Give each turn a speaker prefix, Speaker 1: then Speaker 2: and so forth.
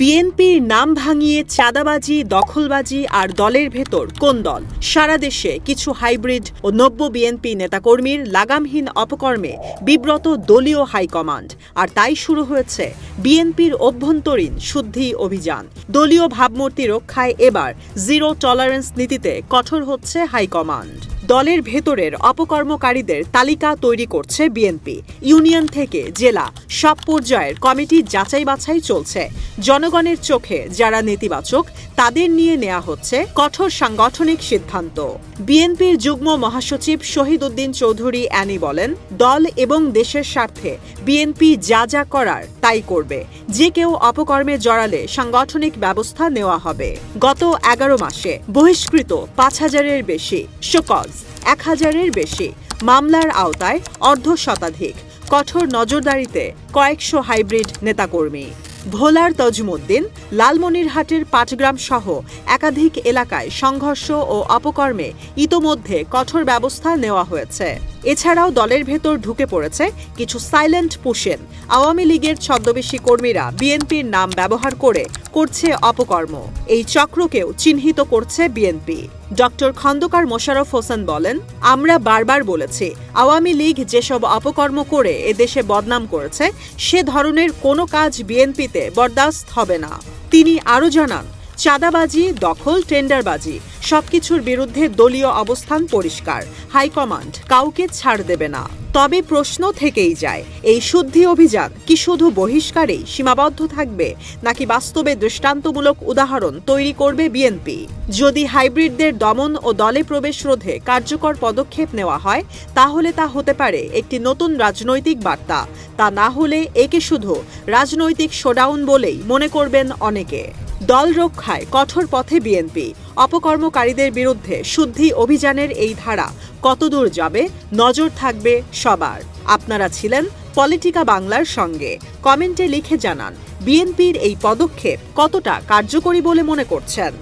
Speaker 1: বিএনপির নাম ভাঙিয়ে চাঁদাবাজি, দখলবাজি আর দলের ভেতর কোন দল? সারা দেশে কিছু হাইব্রিড ও নব্য বিএনপি নেতাকর্মীর লাগামহীন অপকর্মে বিব্রত দলীয় হাইকমান্ড। আর তাই শুরু হয়েছে বিএনপির অভ্যন্তরীণ শুদ্ধি অভিযান। দলীয় ভাবমূর্তি রক্ষায় এবার জিরো টলারেন্স নীতিতে কঠোর হচ্ছে হাইকমান্ড। দলের ভেতরের অপকর্মকারীদের তালিকা তৈরি করছে বিএনপি। ইউনিয়ন থেকে জেলা, সব পর্যায়ের কমিটি যাচাই বাছাই চলছে। জনগণের চোখে যারা নেতিবাচক, তাদের নিয়ে নেওয়া হচ্ছে কঠোর সাংগঠনিক সিদ্ধান্ত। বিএনপির যুগ্ম মহাসচিব শহীদ উদ্দিন চৌধুরী অ্যানি বলেন, দল এবং দেশের স্বার্থে বিএনপি যা যা করার তাই করবে। যে কেউ অপকর্মে জড়ালে সাংগঠনিক ব্যবস্থা নেওয়া হবে। গত এগারো মাসে বহিষ্কৃত পাঁচ হাজারের বেশি শোকজ এক হাজারের বেশি। মামলার আওতায় অর্ধ শতাধিক কঠোর নজরদারিতে কয়েকশো হাইব্রিড নেতাকর্মী। ভোলার তজমুদ্দিন, লালমনিরহাটের পাটগ্রাম সহ একাধিক এলাকায় সংঘর্ষ ও অপকর্মে ইতোমধ্যে কঠোর ব্যবস্থা নেওয়া হয়েছে। এছাড়াও দলের ভেতর ঢুকে পড়েছে কিছু সাইলেন্ট পুশেন। আওয়ামী লীগের ছদ্মবেশী কর্মীরা বিএনপির নাম ব্যবহার করে করছে অপকর্ম। এই চক্রকেও চিহ্নিত করছে বিএনপি। ডক্টর খন্দকার মোশাররফ হোসেন বলেন, আমরা বারবার বলেছি, আওয়ামী লীগ যেসব অপকর্ম করে এদেশে বদনাম করেছে, সে ধরনের কোনো কাজ বিএনপিতে বরদাস্ত হবে না। তিনি আরও জানান, চাঁদাবাজি, দখল, টেন্ডারবাজি সবকিছুর বিরুদ্ধে দলীয় অবস্থান পরিষ্কার। হাইকমান্ড কাউকে ছাড় দেবে না। তবে প্রশ্ন থেকেই যায়, এই শুদ্ধি অভিযান কি শুধু বহিষ্কারেই সীমাবদ্ধ থাকবে, নাকি বাস্তবে দৃষ্টান্তমূলক উদাহরণ তৈরি করবে বিএনপি? যদি হাইব্রিডদের দমন ও দলে প্রবেশ রোধে কার্যকর পদক্ষেপ নেওয়া হয়, তাহলে তা হতে পারে একটি নতুন রাজনৈতিক বার্তা। তা না হলে একে শুধু রাজনৈতিক শোডাউন বলেই মনে করবেন অনেকে। দল রক্ষায় কঠোর পথে বিএনপি। অপকর্মকারীদের বিরুদ্ধে শুদ্ধি অভিযানের এই ধারা কতদূর যাবে, নজর থাকবে সবার। আপনারা ছিলেন পলিটিকা বাংলার সঙ্গে। কমেন্টে লিখে জানান, বিএনপির এই পদক্ষেপ কতটা কার্যকরী বলে মনে করছেন?